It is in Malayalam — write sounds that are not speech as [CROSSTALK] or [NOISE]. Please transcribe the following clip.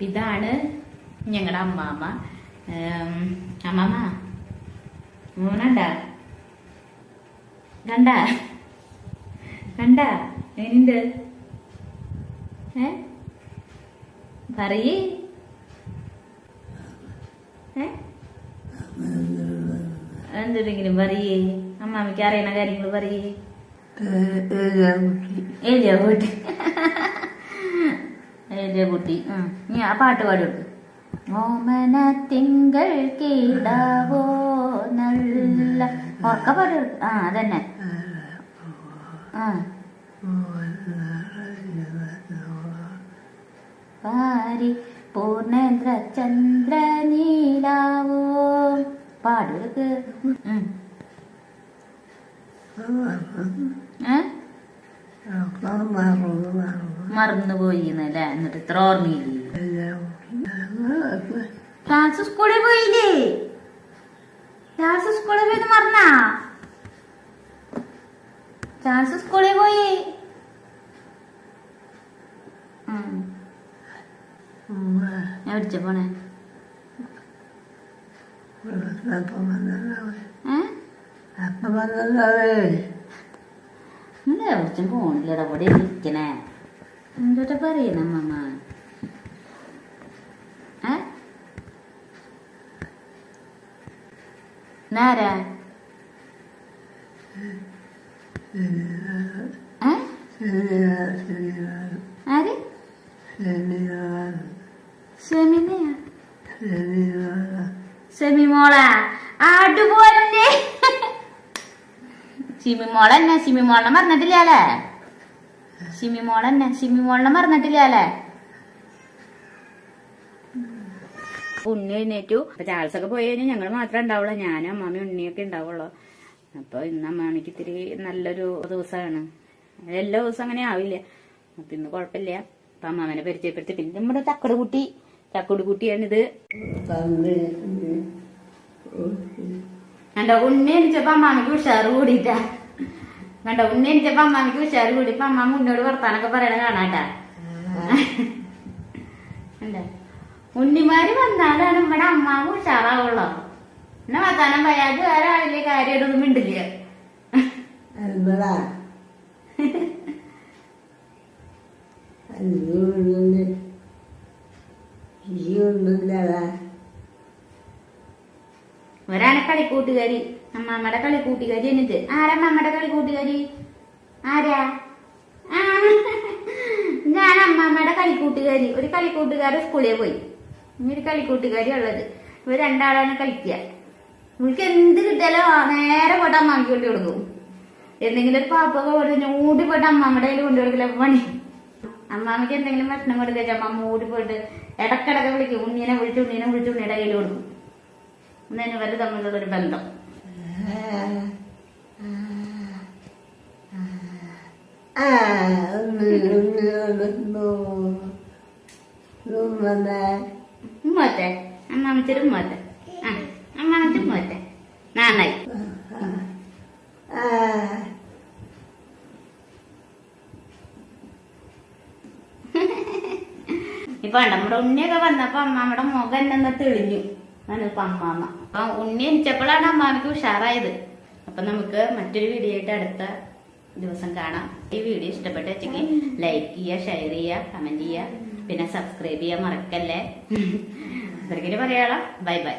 ഇതാണ് ഞങ്ങളുടെ അമ്മാമ്മ അമ്മാമ്മ മോനണ്ട? കണ്ട? കണ്ട? എന്ത് ഏ? പറയേ. ഏ? എന്തെങ്കിലും പറയേ. അമ്മാമ്മയ്ക്ക് അറിയണ കാര്യങ്ങൾ പറയേ. ഏലിയ കുട്ടി കുട്ടി. നീ ആ പാട്ട് പാടി. ഓമന തിങ്കൾ കീടാവോ നല്ല ഉറക്ക പാടി. ആ അതന്നെ. ആ. പാരി പൂർണേന്ദ്ര ചന്ദ്ര നീലാവോ പാടുക. ഏ? മറന്നുപോയി എന്നല്ലേ? എന്നിട്ട് ഇത്ര ഓർമ്മയില്ലേ? ഡാൻസ് സ്കൂളിൽ പോയില്ലേ? ഡാൻസ് സ്കൂളിൽ പോയി മറന്നാ ഡാൻസ് സ്കൂളിൽ പോയി. ഞാൻ വിളിച്ച പോണേ. ഏ? എന്താ വിളിച്ചും പോണില്ലടാ ഇവിടെ ഇരിക്കണേ എന്തോട്ടാ പറയണം അമ്മമ്മ ഏ? നാരാ ആര്? സെമിനയാ സെമി മോളാ ആടുപോലെ സിമി മോളെന്നെ സിമി മോളെ മറന്നിട്ടില്ലേ സിമി മോളെന്നെ സിമി മറന്നിട്ടില്ല മറന്നിട്ടില്ലേ ഉണ്ണി എഴുന്നേറ്റു. അപ്പൊ ചാൾസ് ഒക്കെ പോയി കഴിഞ്ഞാൽ ഞങ്ങൾ മാത്രമേ ഉണ്ടാവുള്ളൂ. ഞാനും അമ്മാമി ഉണ്ണിയൊക്കെ ഉണ്ടാവുള്ളൂ. അപ്പൊ ഇന്ന് അമ്മാമിക്ക് ഇത്തിരി നല്ലൊരു ദിവസമാണ് എല്ലാ ദിവസവും അങ്ങനെ ആവില്ല. അപ്പൊ ഇന്ന് കുഴപ്പമില്ല. അപ്പൊ അമ്മാമനെ പരിചയപ്പെടുത്തി. പിന്നെ നമ്മുടെ ചക്കട് കുട്ടി. ചക്കട് കുട്ടിയാണിത്. എന്റെ ഉണ്ണി എണിച്ചപ്പോ അമ്മാമിക്ക് ഉഷാറ് കൂടിയിട്ടാ. കണ്ടോ? ഉണ്ണി എണിച്ചപ്പോ അമ്മാമയ്ക്ക് ഉഷാറ് കൂടി ഇപ്പൊ അമ്മാമ ഉണ്ണിയോട് വർത്താനൊക്കെ പറയണ കാണാട്ടാ. കണ്ടോ? ഉണ്ണിമാര് വന്നാലാണ് ഇവിടെ അമ്മാവ് ഉഷാറാവുള്ളൂ? എന്നെ വർത്താനം പറയാതെ വേറെ കാര്യമായിട്ടൊന്നും മിണ്ടില്ല. ഒരാളെ കളിക്കൂട്ടുകാരി അമ്മാമ്മയുടെ കളിക്കൂട്ടുകാരി എന്നിട്ട്. ആരാ കളി കൂട്ടുകാരി? ആരാ? ആ, ഞാൻ അമ്മാമ്മയുടെ കളിക്കൂട്ടുകാരി ഒരു കളിക്കൂട്ടുകാരി സ്കൂളിൽ പോയി. ഇനി ഒരു കളിക്കൂട്ടുകാരി ഉള്ളത്. ഇവർ രണ്ടാളാണ് കളിക്കുക. നിങ്ങൾക്ക് എന്ത് കിട്ടിയാലോ നേരെ പോയിട്ട് അമ്മാമ്മയ്ക്ക് കൊണ്ടു കൊടുക്കും. എന്തെങ്കിലും ഒരു പാപ്പ കൊടുത്ത് ഓടി പോയിട്ട് അമ്മാമ്മയുടെ കയ്യിൽ കൊണ്ടു കൊടുക്കില്ല. പണി. അമ്മാമ്മയ്ക്ക് എന്തെങ്കിലും ഭക്ഷണം കൊടുക്കുക അമ്മ ഓടി പോയിട്ട് ഇടക്കിടക്ക് വിളിക്കും. ഉണ്ണീനെ വിളിച്ച് ഉണ്ണീനെ വിളിച്ച് ഉണ്ണിയുടെ കയ്യിൽ കൊടുക്കും. ഇന്നതിന് ഇവർ തമ്മിലുള്ള ഒരു ബന്ധം. ഉമ്മത്തെ അമ്മാമ്മച്ചൊരു ഉമ്മത്തെ ആ അമ്മാമ്മച്ച ഉമ്മത്തെ നന്നായി ഇപ്പൊ നമ്മുടെ ഉണ്ണിയൊക്കെ വന്നപ്പോ അമ്മാമ്മയുടെ മുഖം എന്നെ തെളിഞ്ഞു. അതാണ് ഇപ്പൊ അമ്മാമ്മ. അപ്പൊ ഉണ്ണി എനിച്ചപ്പോഴാണ് അമ്മാമ്മക്ക് ഉഷാറായത്. അപ്പൊ നമുക്ക് മറ്റൊരു വീഡിയോ ആയിട്ട് അടുത്ത ദിവസം കാണാം. ഈ വീഡിയോ ഇഷ്ടപ്പെട്ട വെച്ചെങ്കിൽ ലൈക്ക് ചെയ്യുക ഷെയർ ചെയ്യുക കമന്റ് ചെയ്യുക പിന്നെ സബ്സ്ക്രൈബ് ചെയ്യാൻ മറക്കല്ലേ? [LAUGHS] അത്രയ്ക്കിന് പറയാളാം ബൈ ബൈ